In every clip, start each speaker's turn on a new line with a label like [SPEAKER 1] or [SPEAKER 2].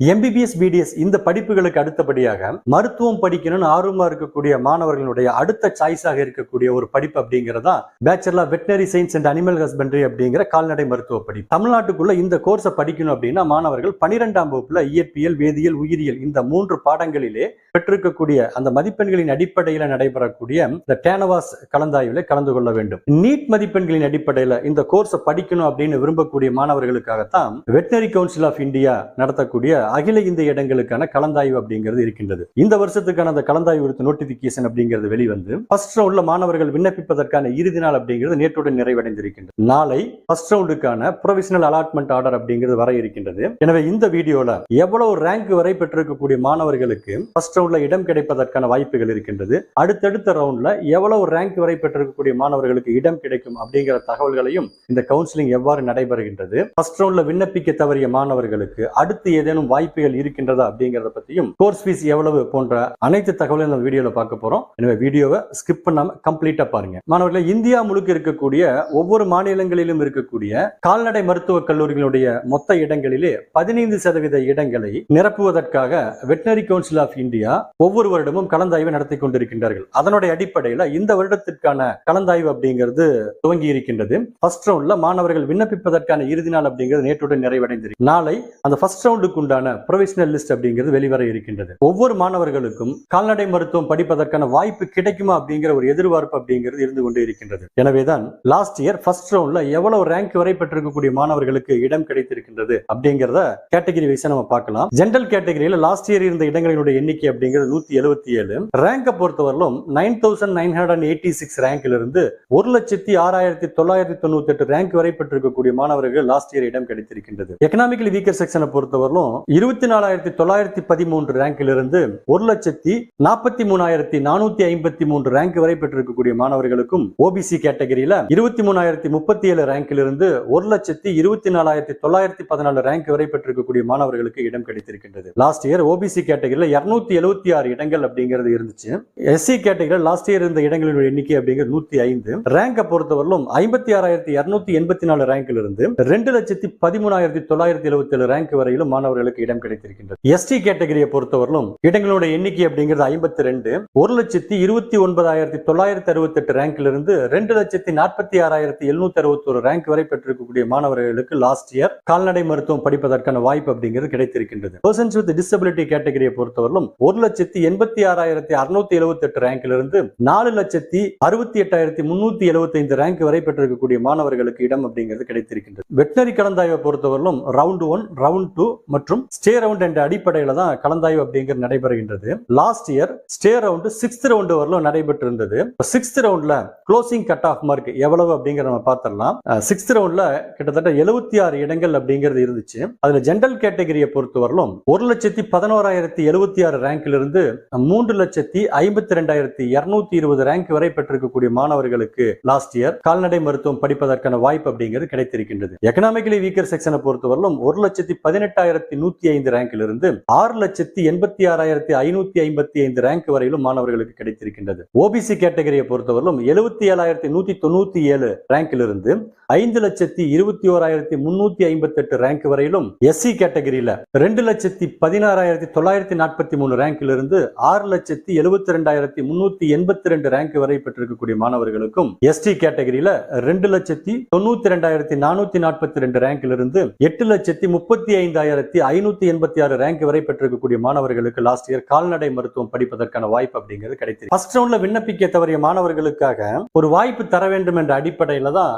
[SPEAKER 1] MBBS BDS இந்த படிப்புகளுக்கு அடுத்தபடியாக மருத்துவம் படிக்கணும்னு ஆர்வமா இருக்கக்கூடிய மாணவர்களுடைய அடுத்த சாய்ஸாக இருக்கக்கூடிய ஒரு படிப்பு அப்படிங்கிறதா bachelor of veterinary science and animal husbandry அப்படிங்கிற கால்நடை மருத்துவ படிப்பு. தமிழ்நாட்டுக்குள்ள இந்த கோர்ஸை படிக்கணும் அப்படின்னா மாணவர்கள் பனிரெண்டாம் வகுப்புல இயற்பியல் வேதியியல் உயிரியல் இந்த மூன்று பாடங்களிலே பெற்றிருக்கக்கூடிய அந்த மதிப்பெண்களின் அடிப்படையில் நடைபெறக்கூடிய இந்த டேனவாஸ் கலந்தாய்வில் கலந்து கொள்ள வேண்டும். நீட் மதிப்பெண்களின் அடிப்படையில் இந்த கோர்ஸை படிக்கணும் அப்படின்னு விரும்பக்கூடிய மாணவர்களுக்காகத்தான் வெட்டினரி கவுன்சில் ஆஃப் இந்தியா நடத்தக்கூடிய அகில இந்திய இடங்களுக்கான கலந்தாய்வு அப்படிங்கிறது இருக்கின்றது. இந்த வருஷத்துக்கான அந்த கலந்தாய்வு குறித்த நோட்டிபிகேஷன் அப்படிங்கிறது வெளிவந்து ஃபர்ஸ்ட் ரவுண்ட்ல மாணவர்கள் விண்ணப்பிப்பதற்கான இறுதி நாள் அப்படிங்கிறது நேற்றுடன் நிறைவடைந்திருக்கின்றது. நாளை ஃபர்ஸ்ட் ரவுண்டுக்கான ப்ரொவிஷனல் அலாட்மெண்ட் ஆர்டர் அப்படிங்கிறது வர இருக்கின்றது. எனவே இந்த வீடியோல எவ்வளவு ரேங்க் வரை பெற்றிருக்கக்கூடிய மாணவர்களுக்கு ஃபர்ஸ்ட் ரவுண்ட்ல இடம் கிடைப்பதற்கான வாய்ப்புகள் இருக்கின்றது. அடுத்தடுத்த ரவுண்ட்ல எவ்வளவு ரேங்க் வரை பெற்றிருக்கக்கூடிய மாணவர்களுக்கு இடம் கிடைக்கும் அப்படிங்கிற தகவல்களையும் இந்த கவுன்சிலிங் எவ்வாறு நடைபெறுகின்றது? ஃபர்ஸ்ட் ரவுண்ட்ல விண்ணப்பிக்க தவறிய மாணவர்களுக்கு அடுத்து ஏதேனும் வாய்ப்புகள் இருக்கின்றதா அப்படிங்கறத பத்தியும் கோர்ஸ் ஃபீஸ் எவ்வளவு போன்ற அனைத்து தகவலையும் நம்ம வீடியோல பார்க்க போறோம். எனவே வீடியோவை ஸ்கிப் பண்ணாம கம்ப்ளீட்டா பாருங்க. மாணவர்களே இந்தியா முழுக்க இருக்கக்கூடிய ஒவ்வொரு மாநிலங்களிலும் இருக்கக்கூடிய கால்நடை மருத்துவக் கல்லூரிகளுடைய மொத்த இடங்களிலே பதினைந்து சதவீத இடங்களை நிரப்புவதற்காக வெட்டினரி கவுன்சில் ஆஃப் இந்தியா ஒவ்வொரு வருடமும் கலந்தாய்வை நடத்தி கொண்டிருக்கின்றார்கள். அதனுடைய அடிப்படையில் இந்த வருடத்திற்கான கலந்தாய்வு அப்படிங்கிறது துவங்கி இருக்கின்றது. ஃபர்ஸ்ட் ரவுண்ட்ல மாணவர்கள் விண்ணப்பிப்பதற்கான இறுதி நாள் அப்படிங்கிறது நேற்றுடன் நிறைவடைந்திருக்கு. நாளை அந்த ஃபர்ஸ்ட் ரவுண்டுக்கு உண்டான அதற்கான ப்ரொவிஷனல் லிஸ்ட் அப்படிங்கிறது வெளிவர இருக்கின்றது. ஒவ்வொரு மாணவர்களுக்கும் கால்நடை மருத்துவம் படிப்பதற்கான வாய்ப்பு கிடைக்குமா அப்படிங்கிற ஒரு எதிர்பார்ப்பு அப்படிங்கிறது இருந்து கொண்டு இருக்கின்றது. எனவேதான் லாஸ்ட் இயர் ஃபர்ஸ்ட் ரவுண்ட்ல எவ்வளவு ரேங்க் வரை பெற்றிருக்கக்கூடிய மாணவர்களுக்கு இடம் கிடைத்திருக்கின்றது அப்படிங்கிறத கேட்டகரி வைஸ் நம்ம பார்க்கலாம். ஜென்ரல் கேட்டகரியில லாஸ்ட் இயர் இருந்த இடங்களினுடைய எண்ணிக்கை அப்படிங்கிறது நூத்தி எழுபத்தி ஏழு. ரேங்கை பொறுத்தவரையிலும் nine thousand nine hundred and eighty six ரேங்க்ல இருந்து ஒரு லட்சத்தி ஆறாயிரத்தி தொள்ளாயிரத்தி தொண்ணூத்தி எட்டு ரேங்க் வரை பெற்றிருக்கக்கூடிய மாணவர்கள் லாஸ்ட் இயர் இடம் கிடைத்திருக்கின்றது. எக்கனாமிக்கலி வீக்கர் செக்ஷனை பொறுத்தவரையிலும் இருபத்தி நாலாயிரத்தி தொள்ளாயிரத்தி பதிமூன்று ரேங்கிலிருந்து ஒரு லட்சத்தி நாற்பத்தி மூணாயிரத்தி நானூத்தி ஐம்பத்தி மூன்று ரேங்க் வரை பெற்றிருக்கக்கூடிய மாணவர்களுக்கும் ஓபிசி கேட்டகரியில இருபத்தி மூணாயிரத்தி முப்பத்தி ஏழு ரேங்கிலிருந்து ஒரு லட்சத்தி இருபத்தி நாலாயிரத்தி தொள்ளாயிரத்தி பதினாலு ரேங்க் வரை பெற்றிருக்கக்கூடிய மாணவர்களுக்கு இடம் கிடைத்திருக்கின்றது. லாஸ்ட் இயர் ஓபிசி கேட்டகரியில இருநூத்தி எழுபத்தி ஆறு இடங்கள் அப்படிங்கிறது இருந்துச்சு. எஸ்சி கேட்டகரியில் லாஸ்ட் இயர் இருந்த இடங்களின் எண்ணிக்கை அப்படிங்கிறது நூத்தி ஐந்து. ரேங்கை பொறுத்தவரையிலும் ஐம்பத்தி ஆறாயிரத்தி இருநூத்தி எண்பத்தி நாலு ரேங்க்ல இருந்து ரெண்டு லட்சத்தி பதிமூணாயிரத்தி தொள்ளாயிரத்தி எழுபத்தி ஏழு ரேங்க் வரையிலும் மாணவர்களுக்கு இடம் கிடைத்திருக்கின்றது. எஸ்டி கேட்டகரியை பொறுத்தவரையிலும் இடங்களுடைய எண்ணிக்கை அப்படிங்கிறது ஐம்பத்தி ரெண்டு ஒரு லட்சத்தி இருபத்தி ஒன்பதாயிரத்தி தொள்ளாயிரத்தி அறுபத்தி எட்டு ரேங்க்ல இருந்து ரெண்டு லட்சத்தி நாற்பத்தி ஆறாயிரத்தி எழுநூத்தி அறுபத்தி ஒரு ரேங்க் வரை பெற்றிருக்கக்கூடிய மாணவர்களுக்கு லாஸ்ட் இயர் கால்நடை மருத்துவம் படிப்பதற்கான வாய்ப்பு அப்படிங்கிறது கிடைத்திருக்கின்றது. பர்சன்ஸ் வித் டிசபிலிட்டி கேட்டகரியை பொறுத்தவரையிலும் ஒரு லட்சத்தி எண்பத்தி ஆறாயிரத்தி அறுநூத்தி எழுபத்தி எட்டு ரேங்க்ல இருந்து நாலு லட்சத்தி அறுபத்தி எட்டாயிரத்தி முன்னூத்தி எழுபத்தி ஐந்து ரேங்க் வரை பெற்றிருக்கக்கூடிய மாணவர்களுக்கு இடம் அப்படிங்கிறது கிடைத்திருக்கின்றது. வெட்டினரி கலந்தாய்வை பொறுத்தவரையிலும் ரவுண்ட் ஒன் ரவுண்ட் டூ மற்றும் ஸ்டே ரவுண்ட் என்ற அடிப்படையில தான் கலந்தாய்வு அப்படிங்கிறது நடைபெறுகின்றது. Last year stray round sixth round வரலும் நடைபெற்று இருந்தது சிக்ஸ்த் ரவுண்ட்ல க்ளோசிங் கட் ஆஃப் மார்க் எவ்வளவு அப்படிங்கிற நம்ம பார்த்திடலாம். சிக்ஸ்த் ரவுண்ட்ல கிட்டத்தட்ட எழுபத்தி ஆறு இடங்கள் அப்படிங்கிறது இருந்துச்சு. அதுல ஜென்ரல் கேட்டகரியை பொறுத்த வரலும் ஒரு லட்சத்தி பதினோராயிரத்தி எழுபத்தி ஆறு ரேங்க்ல இருந்து மூன்று லட்சத்தி ஐம்பத்தி ரெண்டாயிரத்தி இருநூத்தி இருபது ரேங்க் வரை பெற்றிருக்கக்கூடிய மாணவர்களுக்கு லாஸ்ட் இயர் கால்நடை மருத்துவம் படிப்பதற்கான வாய்ப்பு அப்படிங்கிறது கிடைத்திருக்கின்றது. எக்கனாமிக்கலி வீக்கர் செக்ஷனை பொறுத்தவரையிலும் ஒரு லட்சத்தி பதினெட்டாயிரத்தி நூத்தி ஐந்து ரேங்கிலிருந்து ஆறு லட்சத்தி எண்பத்தி ஆறாயிரத்தி ஐநூத்தி ஐம்பத்தி ஐந்து ரேங்க் வரையிலும் மாணவர்களுக்கு கிடைத்திருக்கின்றது. ஓபிசி கேட்டகரியை பொறுத்தவரையிலும் எழுபத்தி ஏழாயிரத்தி நூத்தி தொண்ணூத்தி ஏழு ரேங்கிலிருந்து ஐந்து லட்சத்தி இருபத்தி ஓராயிரத்தி முன்னூத்தி ஐம்பத்தி எட்டு ரேங்க் வரையிலும் எஸ்சி கேட்டகரியில ரெண்டு லட்சத்தி பதினாறாயிரத்தி தொள்ளாயிரத்தி நாற்பத்தி மூணு ரேங்க்ல இருந்து ஆறு லட்சத்தி எழுபத்தி ரெண்டாயிரத்தி முன்னூத்தி எண்பத்தி ரெண்டு ரேங்க் வரை பெற்றிருக்கக்கூடிய மாணவர்களுக்கும் எஸ்டி கேட்டகரியில ரெண்டு லட்சத்தி தொண்ணூத்தி ரெண்டாயிரத்தி நானூத்தி நாற்பத்தி ரெண்டு ரேங்க்ல இருந்து எட்டு லட்சத்தி முப்பத்தி ஐந்தாயிரத்தி ஐநூத்தி எண்பத்தி ஆறு ரேங்க் வரை பெற்றிருக்கக்கூடிய மாணவர்களுக்கு லாஸ்ட் இயர் கால்நடை மருத்துவம் படிப்பதற்கான வாய்ப்பு அப்படிங்கிறது கிடைத்தது ஃபர்ஸ்ட் ரவுண்ட்ல விண்ணப்பிக்க தவறிய மாணவர்களுக்காக ஒரு வாய்ப்பு தர வேண்டும் என்ற அடிப்படையில தான்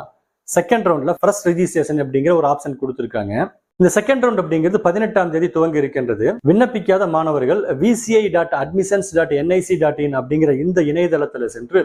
[SPEAKER 1] செகண்ட் ரவுண்ட்ல ஃபர்ஸ்ட் ரெஜிஸ்ட்ரேஷன் அப்படிங்கிற ஒரு ஆப்ஷன் கொடுத்துருக்காங்க. இந்த செகண்ட் ரவுண்ட் அப்படிங்கிறது பதினெட்டாம் தேதி துவங்கி இருக்கின்றது. விண்ணப்பிக்காத மாணவர்கள் VCI dot admissions dot NIC dot in அப்படிங்கிற இந்த இணையதளத்தில் சென்று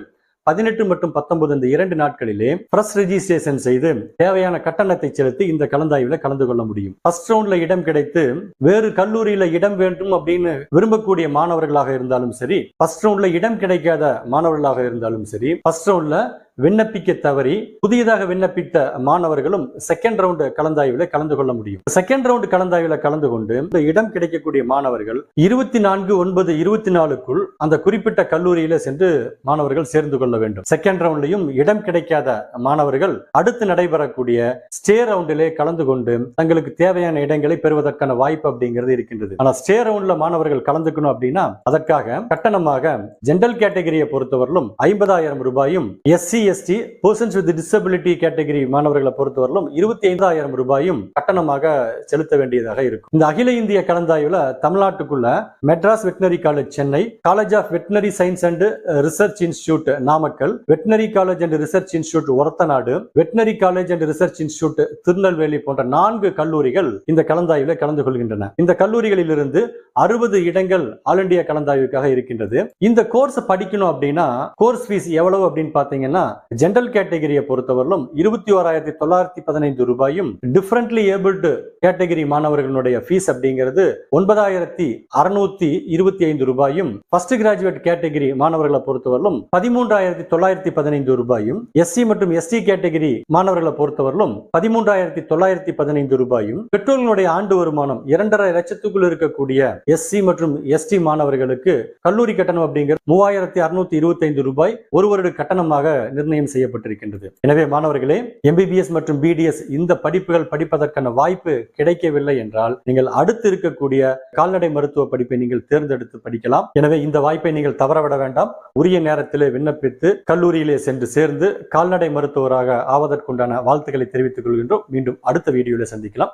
[SPEAKER 1] பதினெட்டு மற்றும் பத்தொன்பது இந்த இரண்டு நாட்களிலே பிரஸ் ரெஜிஸ்ட்ரேஷன் செய்து தேவையான கட்டணத்தை செலுத்தி இந்த கலந்தாய்வுல கலந்து கொள்ள முடியும். ஃபர்ஸ்ட் ரவுண்ட்ல இடம் கிடைத்து வேறு கல்லூரியில இடம் வேண்டும் அப்படின்னு விரும்பக்கூடிய மாணவர்களாக இருந்தாலும் சரி ஃபர்ஸ்ட் ரவுண்ட்ல இடம் கிடைக்காத மாணவர்களாக இருந்தாலும் சரி ஃபர்ஸ்ட் ரவுண்ட்ல விண்ணப்பிக்க தவறி புதியதாக விண்ணப்பித்த மாணவர்களும் செகண்ட் ரவுண்ட் கலந்தாய்வில் கலந்து கொள்ள முடியும். செகண்ட் ரவுண்ட் கலந்தாய்வில் கலந்து கொண்டு இந்த இடம் கிடைக்கக்கூடிய மாணவர்கள் இருபத்தி நான்கு ஒன்பது இருபத்தி நாலுக்குள் அந்த குறிப்பிட்ட கல்லூரியில சென்று மாணவர்கள் சேர்ந்து கொள்ள வேண்டும். செகண்ட் ரவுண்ட்லையும் இடம் கிடைக்காத மாணவர்கள் அடுத்து நடைபெறக்கூடிய ஸ்டே ரவுண்டிலே கலந்து கொண்டு தங்களுக்கு தேவையான இடங்களை பெறுவதற்கான வாய்ப்பு அப்படிங்கிறது இருக்கின்றது. ஆனால் ஸ்டே ரவுண்ட்ல மாணவர்கள் கலந்துக்கணும் அப்படின்னா அதற்காக கட்டணமாக ஜென்ரல் கேட்டகரியை பொறுத்தவரையிலும் ஐம்பதாயிரம் ரூபாயும் SC ST persons with disability category மாணவர்களை பொறுத்தவரையிலும் இருபத்தி ஐந்தாயிரம் ரூபாயும் கட்டணமாக செலுத்த வேண்டியதாக இருக்கும். இந்த அகில இந்திய கலந்தாய்வுல தமிழ்நாட்டுக்குள்ள Madras veterinary college Chennai college of veterinary science and research institute Namakkal veterinary college and research institute Orathanadu veterinary college and research institute Tirunelveli போன்ற நான்கு கல்லூரிகள் இந்த கலந்தாய்வில் கலந்து கொள்கின்றன. இந்த கல்லூரிகளில் இருந்து அறுபது இடங்கள் ஆல் இண்டியா கலந்தாய்வுக்காக இருக்கின்றது. இந்த கோர்ஸ் படிக்கணும் அப்படின்னா கோர்ஸ் ஃபீஸ் எவ்வளவு அப்படின்னு பாத்தீங்கன்னா ஜென்ரல் கேட்டகரியை பொறுத்தவரையிலும் இருபத்தி ஓராயிரத்தி தொள்ளாயிரத்தி பதினைந்து ரூபாயும் டிஃபரெண்ட்லி ஏபிள்டு கேட்டகரி மாணவர்களுடைய ஃபீஸ் அப்படிங்கிறது ஒன்பதாயிரத்தி அறுநூத்தி இருபத்தி ஐந்து ரூபாயும் ஃபர்ஸ்ட் கிராஜுவேட் கேட்டகரி மாணவர்களை பொறுத்தவரையிலும் பதிமூன்றாயிரத்தி தொள்ளாயிரத்தி பதினைந்து ரூபாயும் எஸ்சி மற்றும் எஸ்டி கேட்டகரி மாணவர்களை பொறுத்தவரையிலும் பதிமூன்றாயிரத்தி தொள்ளாயிரத்தி பதினைந்து ரூபாயும் பெற்றோர்களுடைய ஆண்டு வருமானம் இரண்டரை லட்சத்துக்குள் இருக்கக்கூடிய எஸ்சி மற்றும் எஸ்டி மாணவர்களுக்கு கல்லூரி கட்டணம் அப்படிங்கிறது மூவாயிரத்தி அறுநூத்தி இருபத்தி ஐந்து ரூபாய் ஒரு வருட கட்டணமாக நிர்ணயம் செய்யப்பட்டிருக்கின்றது. எனவே மாணவர்களே எம்பிபிஎஸ் மற்றும் பிடிஎஸ் இந்த படிப்புகள் படிப்பதற்கான வாய்ப்பு கிடைக்கவில்லை என்றால் நீங்கள் அடுத்து இருக்கக்கூடிய கால்நடை மருத்துவ படிப்பை நீங்கள் தேர்ந்தெடுத்து படிக்கலாம். எனவே இந்த வாய்ப்பை நீங்கள் தவறவிட வேண்டாம். உரிய நேரத்திலே விண்ணப்பித்து கல்லூரியிலே சென்று சேர்ந்து கால்நடை மருத்துவராக ஆவதற்குண்டான வாழ்த்துக்களை தெரிவித்துக் கொள்கின்றோம். மீண்டும் அடுத்த வீடியோவில் சந்திக்கலாம்.